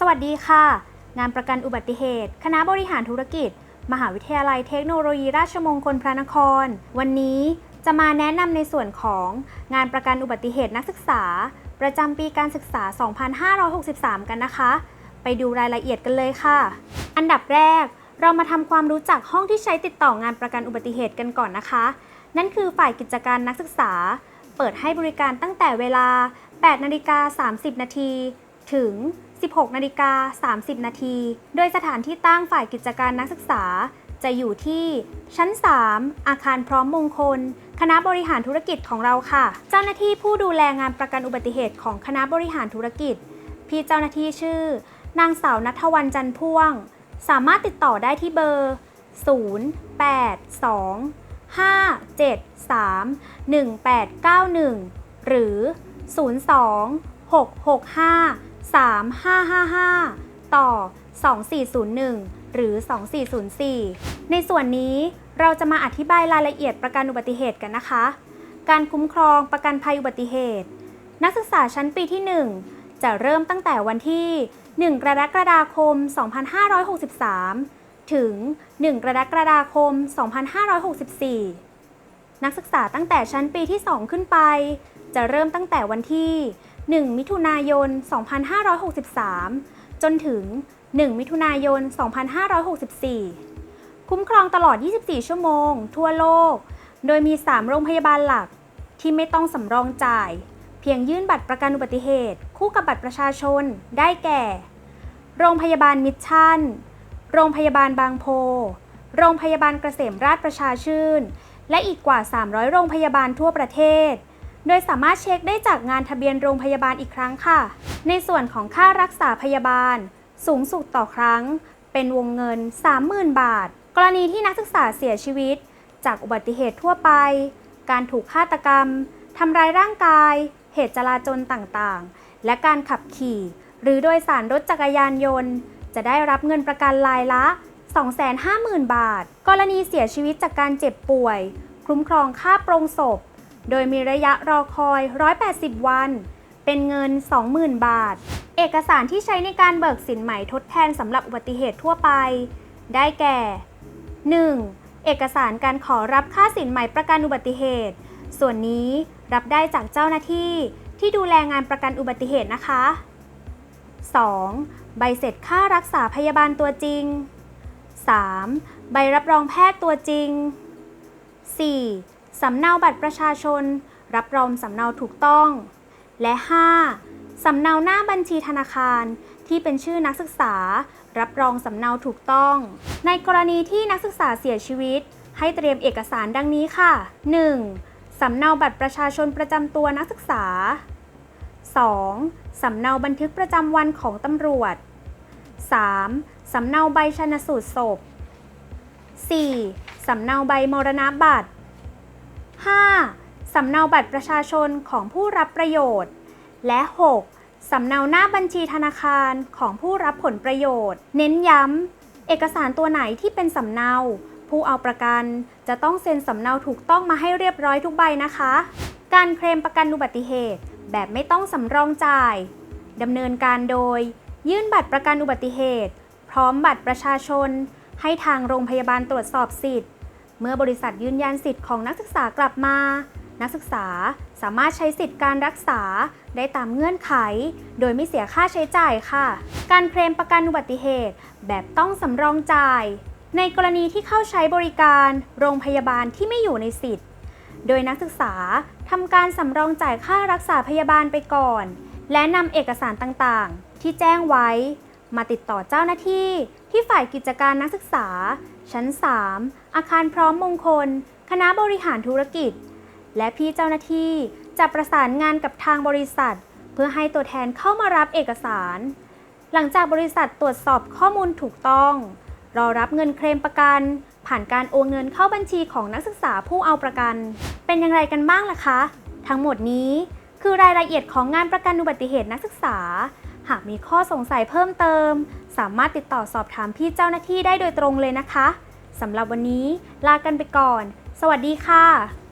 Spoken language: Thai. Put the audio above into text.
สวัสดีค่ะ งานประกันอุบัติเหตุ คณะบริหารธุรกิจ มหาวิทยาลัยเทคโนโลยีราชมงคลพระนคร วันนี้จะมาแนะนำในส่วนของงานประกันอุบัติเหตุนักศึกษา ประจำปีการศึกษา 2563 กันนะคะ ไปดูรายละเอียดกันเลยค่ะ อันดับแรก เรามาทำความรู้จักห้องที่ใช้ติดต่องานประกันอุบัติเหตุกันก่อนนะคะ นั่นคือฝ่ายกิจการนักศึกษา เปิดให้บริการตั้งแต่เวลา 8 นาฬิกา 30 นาที ถึง 16นาฬิกา30 นาที โดยสถานที่ตั้งฝ่ายกิจการนักศึกษา จะอยู่ที่ชั้น 3 อาคารพร้อมมงคล คณะบริหารธุรกิจของเราค่ะ เจ้าหน้าที่ผู้ดูแลงานประกันอุบัติเหตุของคณะบริหารธุรกิจ พี่เจ้าหน้าที่ชื่อ นางสาวนัทวันจันพ่วง สามารถติดต่อได้ที่เบอร์ 0 8 2 5 7 3 1 8 9 1 หรือ 02665 3 5 5 5 ต่อ 2401 หรือ 2404 ในส่วนนี้เราจะมาอธิบายรายละเอียดประกันอุบัติเหตุกันนะคะ การคุ้มครองประกันภัยอุบัติเหตุ นักศึกษาชั้นปีที่ 1 จะเริ่มตั้งแต่วันที่ 1 กรกฎาคม 2563 ถึง 1 กรกฎาคม 2564นักศึกษาตั้งแต่ชั้นปีที่ 2 ขึ้นไป จะเริ่มตั้งแต่วันที่ 1 มิถุนายน 2563 จนถึง 1 มิถุนายน 2564 คุ้มครองตลอด 24 ชั่วโมง ทั่วโลก โดยมี 3 โรงพยาบาลหลักที่ไม่ต้องสำรองจ่าย เพียงยื่นบัตรประกันอุบัติเหตุ คู่กับบัตรประชาชนได้แก่ โรงพยาบาลมิชชั่น โรงพยาบาลบางโพ โรงพยาบาลเกษมราชประชาชื่น และอีกกว่า 300 โรงพยาบาลทั่วประเทศ โดยสามารถเช็คได้จากงานทะเบียนโรงพยาบาลอีกครั้งค่ะ ในส่วนของค่ารักษาพยาบาล สูงสุดต่อครั้ง เป็นวงเงิน 30,000 บาท กรณีที่นักศึกษาเสียชีวิต จากอุบัติเหตุทั่วไป การถูกฆาตกรรมทำร้ายร่างกาย เหตุจลาจลต่างๆ และการขับขี่ หรือโดยสารรถจักรยานยนต์ จะได้รับเงินประกันรายละ 250,000 บาท กรณีเสียชีวิตจากการเจ็บป่วย คุ้มครองค่าโปรงศพ โดยมีระยะรอคอย 180 วัน เป็นเงิน 20,000 บาท เอกสารที่ใช้ในการเบิกสินใหม่ทดแทนสำหรับอุบัติเหตุทั่วไป ได้แก่ 1. เอกสารการขอรับค่าสินใหม่ประกันอุบัติเหตุ ส่วนนี้รับได้จากเจ้าหน้าที่ที่ดูแลงานประกันอุบัติเหตุนะคะ 2. ใบเสร็จค่ารักษาพยาบาลตัวจริง 3. ใบรับรองแพทย์ตัวจริง 4. สำเนาบัตรประชาชน รับรองสำเนาถูกต้อง และ 5. สำเนาหน้าบัญชีธนาคาร ที่เป็นชื่อนักศึกษา รับรองสำเนาถูกต้อง ในกรณีที่นักศึกษาเสียชีวิต ให้เตรียมเอกสารดังนี้ค่ะ 1. สำเนาบัตรประชาชนประจำตัวนักศึกษา 2. สำเนาบันทึกประจำวันของตำรวจ 3. สำเนาใบชนสูตรศพ 4. สำเนาใบมรณบัตร 5. สำเนาบัตรประชาชนของผู้รับประโยชน์ และ 6. สำเนาหน้าบัญชีธนาคารของผู้รับผลประโยชน์ เน้นย้ำ เอกสารตัวไหนที่เป็นสำเนา ผู้เอาประกันจะต้องเซ็นสำเนาถูกต้องมาให้เรียบร้อยทุกใบนะคะ การเคลมประกันอุบัติเหตุ แบบไม่ต้องสำรองจ่ายดำเนินการโดย ยื่นบัตรประกันอุบัติเหตุ พร้อมบัตรประชาชน ให้ทางโรงพยาบาลตรวจสอบสิทธิ์ เมื่อบริษัทยืนยันสิทธิ์ของนักศึกษากลับมา นักศึกษาสามารถใช้สิทธิ์การรักษาได้ตามเงื่อนไข โดยไม่เสียค่าใช้จ่ายค่ะ การเคลมประกันอุบัติเหตุ แบบต้องสำรองจ่าย ในกรณีที่เข้าใช้บริการโรงพยาบาลที่ไม่อยู่ในสิทธิ์ โดยนักศึกษาทำการสำรองจ่ายค่ารักษาพยาบาลไปก่อน และนำเอกสารต่างๆ ที่แจ้งไว้ มาติดต่อเจ้าหน้าที่ที่ฝ่ายกิจการนักศึกษา ชั้น 3 อาคารพร้อมมงคล คณะบริหารธุรกิจ และพี่เจ้าหน้าที่จะประสานงานกับทางบริษัท เพื่อให้ตัวแทนเข้ามารับเอกสาร หลังจากบริษัทตรวจสอบข้อมูลถูกต้อง รอรับเงินเคลมประกัน ผ่านการโอนเงินเข้าบัญชีของนักศึกษาผู้เอาประกัน เป็นอย่างไรกันบ้างล่ะคะ ทั้งหมดนี้คือรายละเอียดของงานประกันอุบัติเหตุนักศึกษา หากมีข้อสงสัยเพิ่มเติม สามารถติดต่อสอบถามพี่เจ้าหน้าที่ได้โดยตรงเลยนะคะสำหรับวันนี้ลากันไปก่อน สวัสดีค่ะ